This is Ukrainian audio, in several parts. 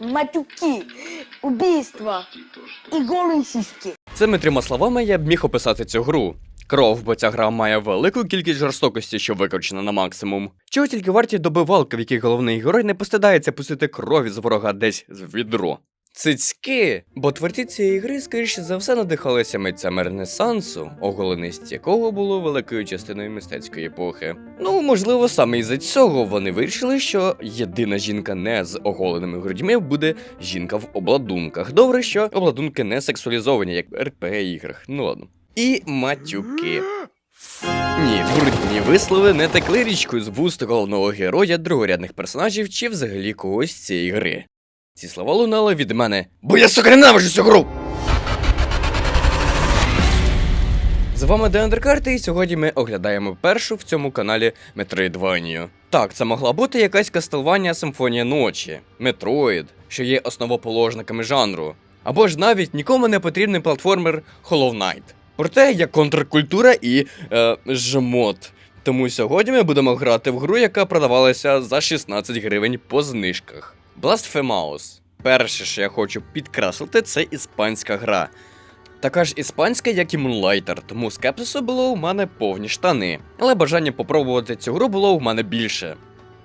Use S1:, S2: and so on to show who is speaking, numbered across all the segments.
S1: матюки, убійства і голі сіськи.
S2: Цими трьома словами я б міг описати цю гру. Кров, бо ця гра має велику кількість жорстокості, що викручена на максимум. Чого тільки варті добивалки, в яких головний герой не постидається пустити крові з ворога десь з відро. Цицьки, бо творці цієї гри, скоріше за все, надихалися митцями Ренесансу, оголеність якого було великою частиною мистецької епохи. Ну, можливо, саме із-за цього вони вирішили, що єдина жінка не з оголеними грудьми буде жінка в обладунках. Добре, що обладунки не сексуалізовані, як в РПГ іграх. Ну ладно. І матюки. Ні, брудні вислови не текли річкою з вуст головного героя, другорядних персонажів чи взагалі когось цієї гри. Ці слова лунали від мене, бо я сука ненавиджу цю гру! З вами Деандеркарти, і сьогодні ми оглядаємо першу в цьому каналі Метроїдванію. Так, це могла бути якась Castlevania Симфонія ночі, Метроїд, що є основоположниками жанру, або ж навіть нікому не потрібний платформер Hollow Knight. Проте є контркультура і е, жмот. Тому сьогодні ми будемо грати в гру, яка продавалася за 16 гривень по знижках. Blasphemous. Перше, що я хочу підкреслити, це іспанська гра. Така ж іспанська, як і Moonlighter, тому скепсису було у мене повні штани. Але бажання попробувати цю гру було у мене більше.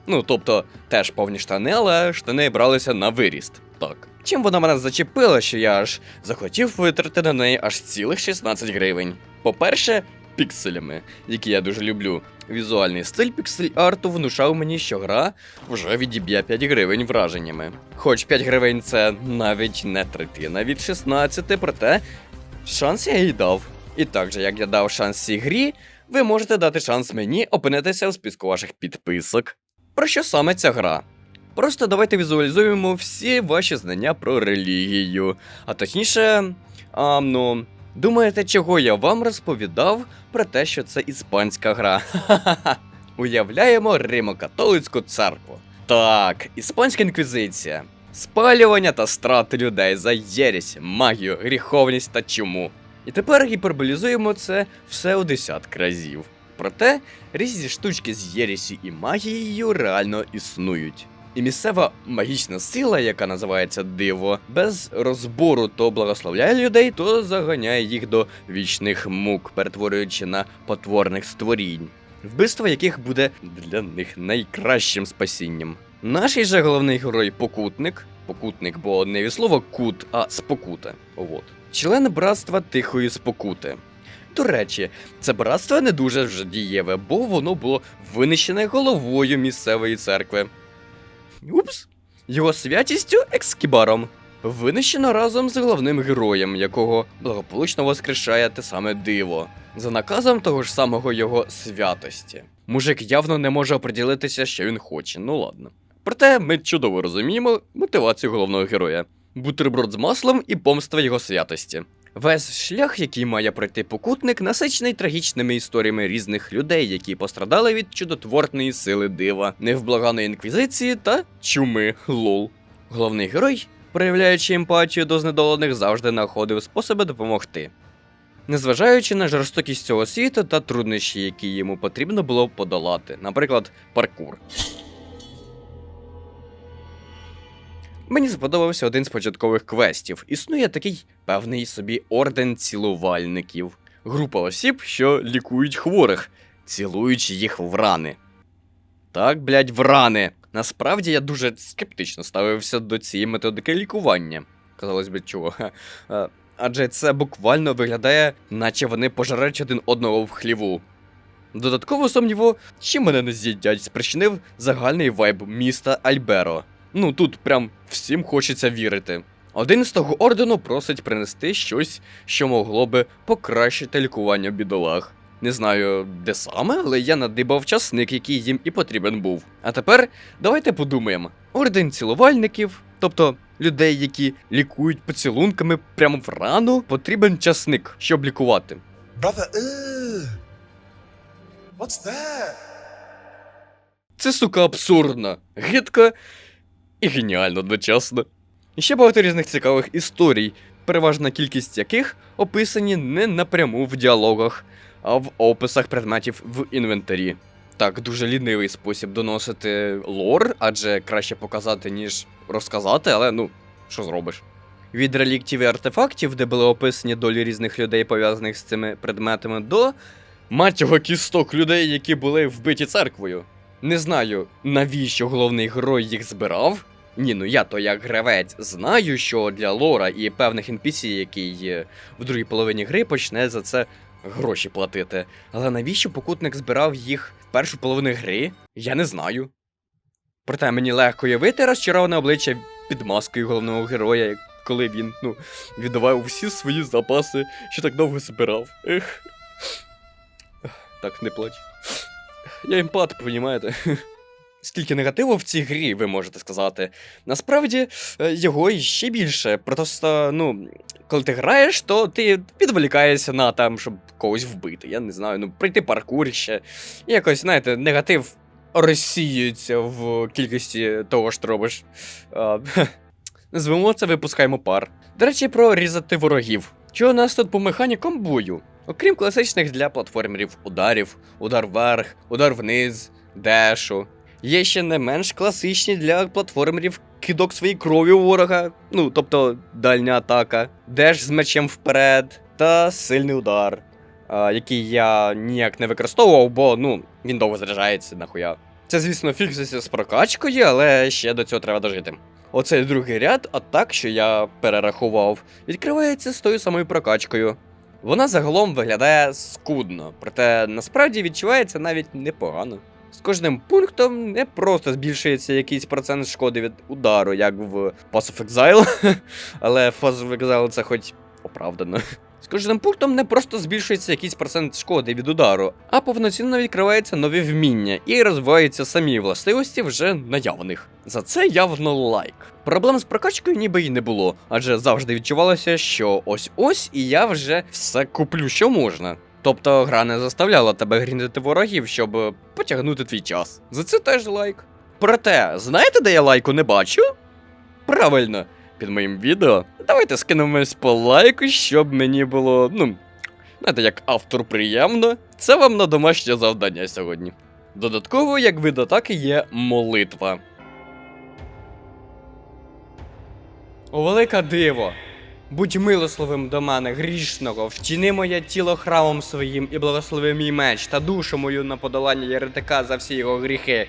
S2: Ну, тобто, теж повні штани, але штани бралися на виріст. Так. Чим вона мене зачепила, що я аж захотів витратити на неї аж цілих 16 гривень. По-перше, пікселями, які я дуже люблю. Візуальний стиль піксель-арту внушав мені, що гра вже відіб'є 5 гривень враженнями. Хоч 5 гривень це навіть не третина від 16, проте шанс я їй дав. І так же, як я дав шанс цій грі, ви можете дати шанс мені опинитися в списку ваших підписок. Про що саме ця гра? Просто давайте візуалізуємо всі ваші знання про релігію. А точніше, а, ну, думаєте, чого я вам розповідав про те, що це іспанська гра? Уявляємо Римо-католицьку церкву. Так, іспанська інквізиція. Спалювання та страти людей за єресь, магію, гріховність та чуму. І тепер гіперболізуємо це все у десятки разів. Проте різні штучки з єрісі і магією реально існують. І місцева магічна сила, яка називається диво, без розбору то благословляє людей, то заганяє їх до вічних мук, перетворюючи на потворних створінь, вбивство яких буде для них найкращим спасінням. Наш же головний герой покутник, покутник, бо не від слова кут, а спокута. От. Член братства тихої спокути. До речі, це братство не дуже вже дієве, бо воно було винищене головою місцевої церкви. Упс. Його святістю екскібаром. Винищено разом з головним героєм, якого благополучно воскрешає те саме диво, за наказом того ж самого його святості. Мужик явно не може оприділитися, що він хоче, ну ладно. Проте ми чудово розуміємо мотивацію головного героя: бутерброд з маслом і помста його святості. Весь шлях, який має пройти покутник, насичений трагічними історіями різних людей, які пострадали від чудотворної сили дива, невблаганої інквізиції та чуми лол. Головний герой, проявляючи емпатію до знедолених, завжди знаходив способи допомогти. Незважаючи на жорстокість цього світу та труднощі, які йому потрібно було подолати, наприклад, паркур. Мені сподобався один з початкових квестів. Існує такий певний собі орден цілувальників. Група осіб, що лікують хворих, цілуючи їх в рани. Так, блядь, в рани. Насправді я дуже скептично ставився до цієї методики лікування. Казалось би, чого. Адже це буквально виглядає, наче вони пожарать один одного в хліву. Додатково сумніву, чим мене не з'їдять, спричинив загальний вайб міста Альберо. Ну тут прям всім хочеться вірити. Один з того ордену просить принести щось, що могло би покращити лікування бідолах. Не знаю, де саме, але я надибав часник, який їм і потрібен був. А тепер давайте подумаємо: орден цілувальників, тобто людей, які лікують поцілунками прямо в рану, потрібен часник, щоб лікувати.
S3: Brother, ugh. What's that?
S2: Це сука абсурдно, гидко і геніально одночасно. І ще багато різних цікавих історій, переважна кількість яких описані не напряму в діалогах, а в описах предметів в інвентарі. Так, дуже лінивий спосіб доносити лор, адже краще показати, ніж розказати, але ну, що зробиш? Від реліктів і артефактів, де були описані долі різних людей, пов'язаних з цими предметами, до мать його кісток людей, які були вбиті церквою. Не знаю, навіщо головний герой їх збирав. Ні, ну я то як гравець знаю, що для лора і певних NPC, який в другій половині гри почне за це гроші платити. Але навіщо покутник збирав їх в першу половину гри? Я не знаю. Проте мені легко уявити розчароване обличчя під маскою головного героя, коли він, ну, віддавав всі свої запаси, що так довго збирав. Ех. Так, не плач. Я емпат, понімаєте? Скільки негативу в цій грі, ви можете сказати. Насправді, е, його іще більше. Просто, ну, коли ти граєш, то ти відволікаєшся на там, щоб когось вбити. Я не знаю, ну, пройти паркур ще. І якось, знаєте, негатив розсіюється в кількості того, що робиш. А, Назвемо це випускаємо пар. До речі, про різати ворогів. Що у нас тут по механікам бою? Окрім класичних для платформерів ударів, удар вверх, удар вниз, дешу. Є ще не менш класичні для платформерів кидок своєї крові у ворога, ну тобто дальня атака, деш з мечем вперед та сильний удар, а, який я ніяк не використовував, бо ну, він довго заряджається нахуя. Це, звісно, фікситься з прокачкою, але ще до цього треба дожити. Оцей другий ряд атак, що я перерахував, відкривається з тою самою прокачкою. Вона загалом виглядає скудно, проте насправді відчувається навіть непогано. З кожним пунктом не просто збільшується якийсь процент шкоди від удару, як в Pass of Exile, але Pass of Exile це хоч оправдано. З кожним пунктом не просто збільшується якийсь процент шкоди від удару, а повноцінно відкриваються нові вміння і розвиваються самі властивості вже наявних. За це явно лайк. Проблем з прокачкою ніби й не було, адже завжди відчувалося, що ось-ось і я вже все куплю, що можна. Тобто гра не заставляла тебе гріндити ворогів, щоб е, потягнути твій час. За це теж лайк. Проте, знаєте, де я лайку не бачу? Правильно, під моїм відео. Давайте скинемось по лайку, щоб мені було, ну, знаєте, як автор приємно. Це вам на домашнє завдання сьогодні. Додатково, як вид атаки, є молитва. О, велика диво! Будь милословим до мене, грішного, вчини моє тіло храмом своїм і благослови мій меч та душу мою на подолання єретика за всі його гріхи.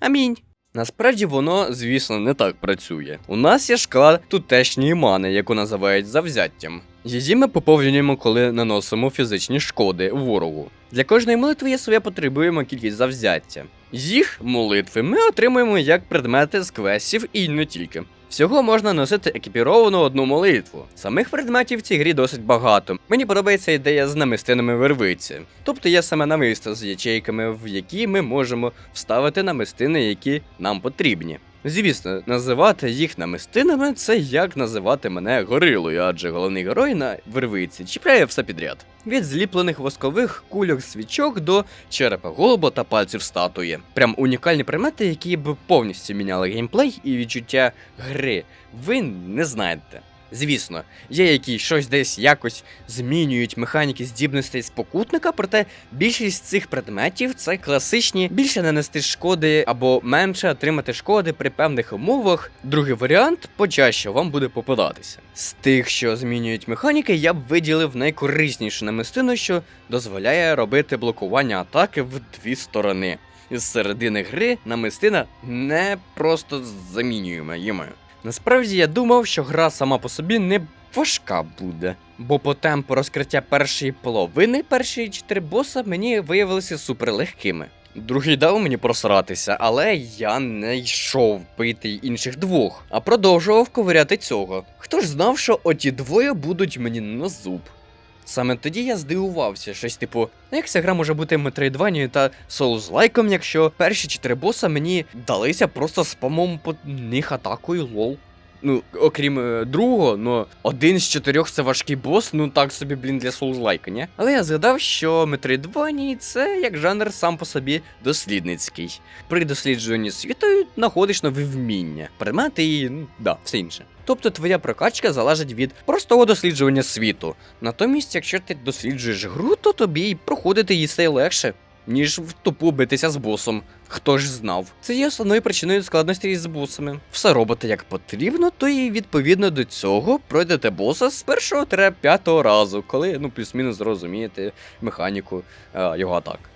S2: Амінь. Насправді воно, звісно, не так працює. У нас є шкала тутешньої мани, яку називають завзяттям. Її ми поповнюємо, коли наносимо фізичні шкоди ворогу. Для кожної молитви є своя потребуємо кількість завзяття. Їх молитви ми отримуємо як предмети з квестів і не тільки. Всього можна носити екіпіровану одну молитву. Самих предметів в цій грі досить багато. Мені подобається ідея з намистинами вервиці. Тобто є саме намисто з ячейками, в які ми можемо вставити намистини, які нам потрібні. Звісно, називати їх намистинами це як називати мене горилою, адже головний герой на вервиці чіпляє все підряд. Від зліплених воскових кульок свічок до черепа голуба та пальців статуї. Прям унікальні предмети, які б повністю міняли геймплей і відчуття гри. Ви не знаєте. Звісно, є які щось десь якось змінюють механіки здібностей спокутника, проте більшість цих предметів це класичні більше нанести шкоди або менше отримати шкоди при певних умовах. Другий варіант почаще вам буде попадатися. З тих, що змінюють механіки, я б виділив найкориснішу намистину, що дозволяє робити блокування атаки в дві сторони. З середини гри намистина не просто замінюємо їми. Насправді я думав, що гра сама по собі не важка буде, бо по темпу розкриття першої половини перші чотири боса мені виявилися суперлегкими. Другий дав мені просратися, але я не йшов пити інших двох, а продовжував ковиряти цього. Хто ж знав, що оті двоє будуть мені на зуб? Саме тоді я здивувався, щось типу, «Ну, як ця гра може бути метроїдванією та соус-лайком, якщо перші чотири боса мені далися просто спамом по них атакою лол. Ну, окрім е, другого, ну один з чотирьох це важкий бос, ну так собі, блін, для соус-лайка, ні? Але я згадав, що Metroidvania це як жанр сам по собі дослідницький. При досліджуванні світу знаходиш нові вміння, предмети і ну, да, все інше. Тобто твоя прокачка залежить від простого досліджування світу. Натомість, якщо ти досліджуєш гру, то тобі й проходити її стає легше. ніж в тупу битися з босом. Хто ж знав? Це є основною причиною складності з босами. Все робите як потрібно, то і відповідно до цього пройдете боса з першого п'ятого разу, коли ну плюс-мінус зрозумієте механіку е, його атак.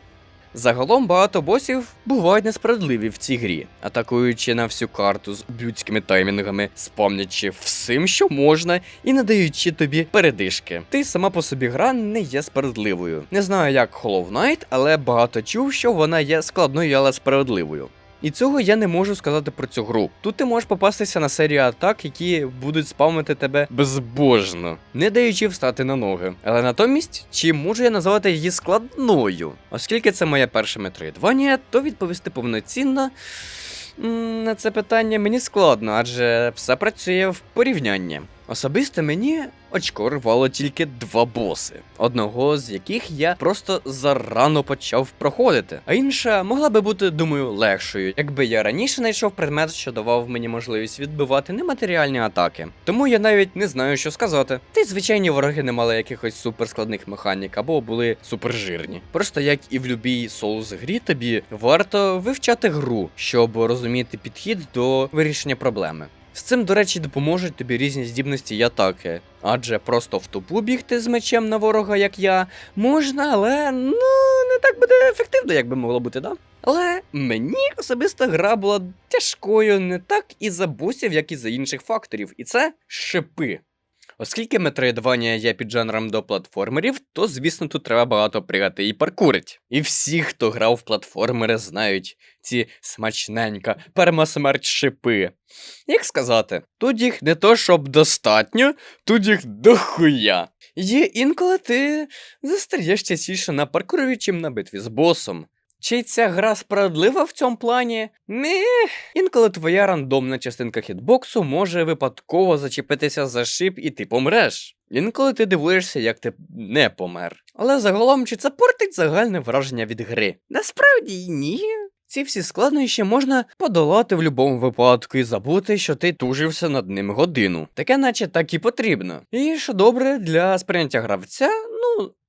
S2: Загалом багато босів бувають несправедливі в цій грі, атакуючи на всю карту з блюдськими таймінгами, спамлячи всім, що можна, і надаючи тобі передишки. Ти сама по собі гра не є справедливою. Не знаю, як Hollow Knight, але багато чув, що вона є складною, але справедливою. І цього я не можу сказати про цю гру. Тут ти можеш попастися на серію атак, які будуть спамити тебе безбожно, не даючи встати на ноги. Але натомість, чи можу я назвати її складною? Оскільки це моє перше метроїдвання, то відповісти повноцінно на це питання мені складно, адже все працює в порівнянні. Особисто мені очко рвало тільки два боси, одного з яких я просто зарано почав проходити, а інша могла би бути, думаю, легшою, якби я раніше знайшов предмет, що давав мені можливість відбивати нематеріальні атаки. Тому я навіть не знаю, що сказати. Ти звичайні вороги не мали якихось суперскладних механік або були супержирні. Просто як і в любій соус грі, тобі варто вивчати гру, щоб розуміти підхід до вирішення проблеми. З цим, до речі, допоможуть тобі різні здібності й атаки. Адже просто в тупу бігти з мечем на ворога, як я, можна, але ну не так буде ефективно, як би могло бути, да? Але мені особисто гра була тяжкою не так і за босів, як і за інших факторів, і це шипи. Оскільки метроїдвання є піджанром до платформерів, то звісно тут треба багато пригати і паркурить. І всі, хто грав в платформери, знають ці смачненька, пермасмерть шипи. Як сказати, тут їх не то щоб достатньо, тут їх дохуя. Є інколи ти застаєш частіше на паркурові, чим на битві з босом. Чи ця гра справедлива в цьому плані? Не. Інколи твоя рандомна частинка хітбоксу може випадково зачепитися за шип і ти помреш. Інколи ти дивуєшся, як ти не помер. Але загалом, чи це портить загальне враження від гри? Насправді ні. Ці всі складнощі можна подолати в будь-якому випадку і забути, що ти тужився над ним годину. Таке, наче так і потрібно. І що добре для сприйняття гравця.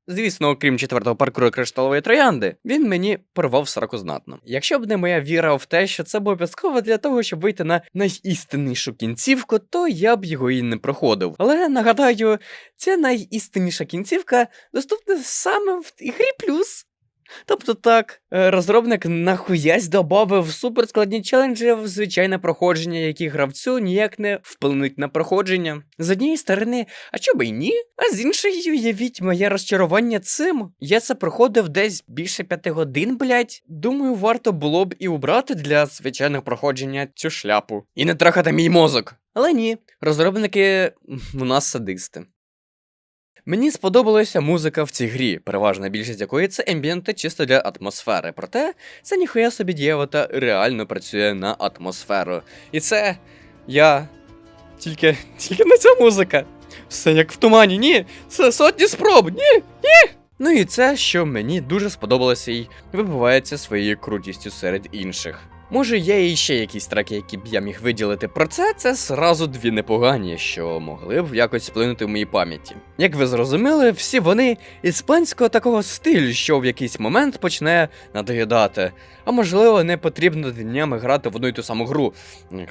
S2: Звісно, окрім четвертого паркуру кришталової троянди, він мені порвав сраку знатно. Якщо б не моя віра в те, що це було обов'язково для того, щоб вийти на найістиннішу кінцівку, то я б його і не проходив. Але нагадаю, ця найістинніша кінцівка доступна саме в ігрі плюс. Тобто так, е, розробник нахуясь добавив суперскладні челенджі в звичайне проходження, які гравцю ніяк не вплинуть на проходження. З однієї сторони, а б і ні? А з іншої, уявіть моє розчарування цим. Я це проходив десь більше п'яти годин, блять. Думаю, варто було б і убрати для звичайного проходження цю шляпу. І не трахати мій мозок. Але ні, розробники у нас садисти. Мені сподобалася музика в цій грі, переважна більшість якої це ембієнти чисто для атмосфери. Проте це ніхуя собі дієво та реально працює на атмосферу. І це я. Тільки. тільки не ця музика. Все як в тумані, ні. Це сотні спроб, ні, ні. Ну і це, що мені дуже сподобалося і вибивається своєю крутістю серед інших. Може, є іще якісь треки, які б я міг виділити. Про це це зразу дві непогані, що могли б якось вплинути в моїй пам'яті. Як ви зрозуміли, всі вони іспанського такого стилю, що в якийсь момент почне надоїдати. А можливо, не потрібно днями грати в одну й ту саму гру.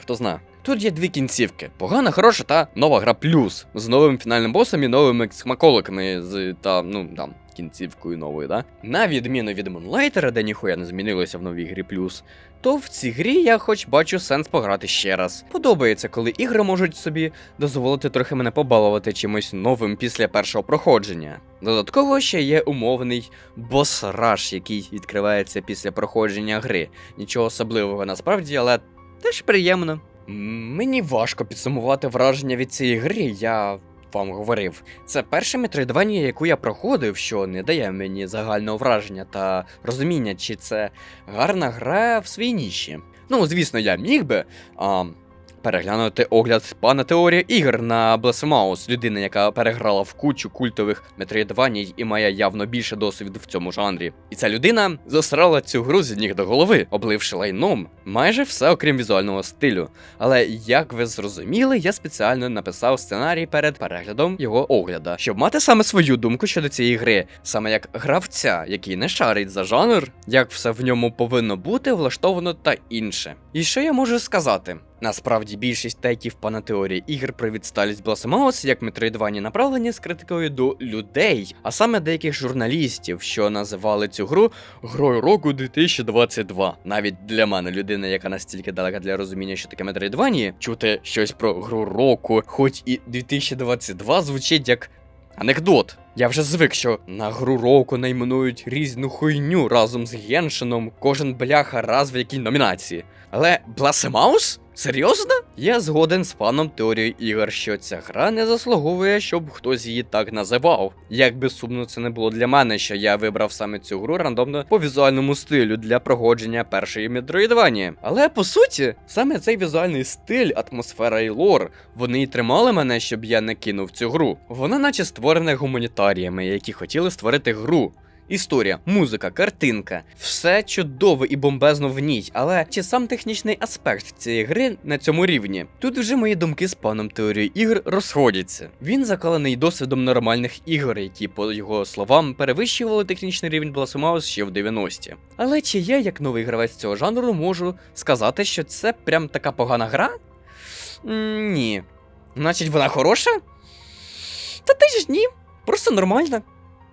S2: Хто знає. Тут є дві кінцівки: погана, хороша та нова гра плюс з новим фінальним босом і новими смаколиками з та ну там. Кінцівкою новою, да? На відміну від Moonlighter, де ніхуя не змінилося в новій грі плюс, то в цій грі я хоч бачу сенс пограти ще раз. Подобається, коли ігри можуть собі дозволити трохи мене побалувати чимось новим після першого проходження. Додатково ще є умовний бос-раш, який відкривається після проходження гри. Нічого особливого насправді, але теж приємно. Мені важко підсумувати враження від цієї гри, я вам говорив. Це перше метроїдвання, яку я проходив, що не дає мені загального враження та розуміння, чи це гарна гра в своїй ніші. Ну, звісно, я міг би а, переглянути огляд пана теорії ігор на Блесмаус, людина, яка переграла в кучу культових метроїдваній і має явно більше досвіду в цьому жанрі. І ця людина засрала цю гру з ніг до голови, обливши лайном майже все окрім візуального стилю. Але як ви зрозуміли, я спеціально написав сценарій перед переглядом його огляда, щоб мати саме свою думку щодо цієї гри, саме як гравця, який не шарить за жанр, як все в ньому повинно бути влаштовано та інше. І що я можу сказати? Насправді більшість тейків пана теорії ігр про відсталість Бласимаус як метроїдвані направлені з критикою до людей, а саме деяких журналістів, що називали цю гру грою року 2022. Навіть для мене, людина, яка настільки далека для розуміння, що таке метроїдвані, чути щось про гру року, хоч і 2022 звучить як Анекдот. Я вже звик, що на гру року найменують різну хуйню разом з Геншином, кожен бляха раз в якій номінації. Але Бласемаус? Серйозно? Я згоден з паном теорією ігор, що ця гра не заслуговує, щоб хтось її так називав. Як би сумно це не було для мене, що я вибрав саме цю гру рандомно по візуальному стилю для проходження першої метроїдвані. Але по суті, саме цей візуальний стиль, атмосфера і лор, вони й тримали мене, щоб я не кинув цю гру. Вона наче створена гуманітаріями, які хотіли створити гру. Історія, музика, картинка все чудово і бомбезно в ній, але чи сам технічний аспект цієї гри на цьому рівні? Тут вже мої думки з паном теорією ігр розходяться. Він закалений досвідом нормальних ігор, які, по його словам, перевищували технічний рівень Blasphemous ще в 90-ті. Але чи я, як новий гравець цього жанру, можу сказати, що це прям така погана гра? Ні. Значить, вона хороша? Та ти ж ні. Просто нормальна.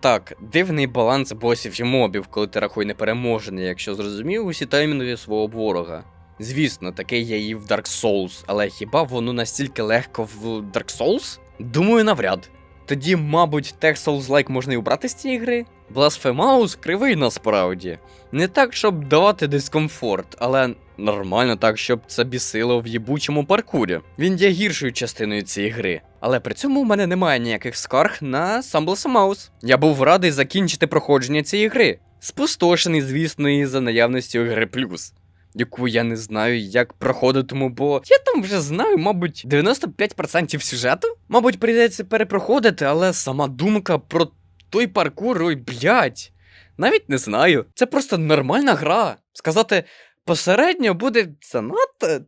S2: Так, дивний баланс босів і мобів, коли ти рахуй непереможений, якщо зрозумів усі таймінги свого ворога. Звісно, таке є і в Dark Souls, але хіба воно настільки легко в Dark Souls? Думаю, навряд. Тоді, мабуть, тех Souls-like можна і убрати з цієї гри. Blasphemous кривий насправді. Не так, щоб давати дискомфорт, але нормально так, щоб це бісило в їбучому паркурі. Він є гіршою частиною цієї гри. Але при цьому в мене немає ніяких скарг на сам Blasphemous. Я був радий закінчити проходження цієї гри. Спустошений, звісно, і за наявністю гри плюс. Яку я не знаю, як проходитиму, бо я там вже знаю, мабуть, 95% сюжету. Мабуть, прийдеться перепроходити, але сама думка про той паркур, ой, блядь, навіть не знаю. Це просто нормальна гра. Сказати посередньо буде занадто.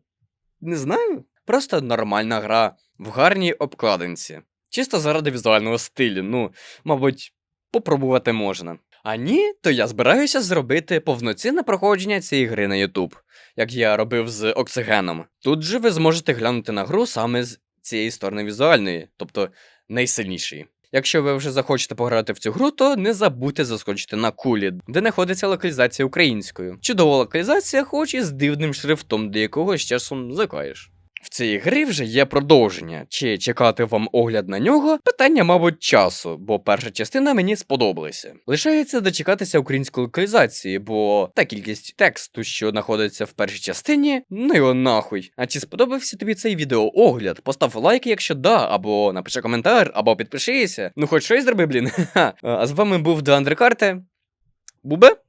S2: Не знаю. Просто нормальна гра в гарній обкладинці. Чисто заради візуального стилю, ну, мабуть, попробувати можна. А ні, то я збираюся зробити повноцінне проходження цієї гри на YouTube, як я робив з Оксигеном. Тут же ви зможете глянути на гру саме з цієї сторони візуальної, тобто найсильнішої. Якщо ви вже захочете пограти в цю гру, то не забудьте заскочити на кулі, де знаходиться локалізація українською. Чудова локалізація, хоч і з дивним шрифтом, до якого з часом звикаєш. В цій грі вже є продовження. Чи чекати вам огляд на нього? Питання, мабуть, часу, бо перша частина мені сподобалася. Лишається дочекатися української локалізації, бо та кількість тексту, що знаходиться в першій частині, ну його нахуй. А чи сподобався тобі цей відеоогляд? Постав лайк, якщо да, або напиши коментар, або підпишися. Ну хоч щось зроби, блін. А з вами був До Карте. Бубе?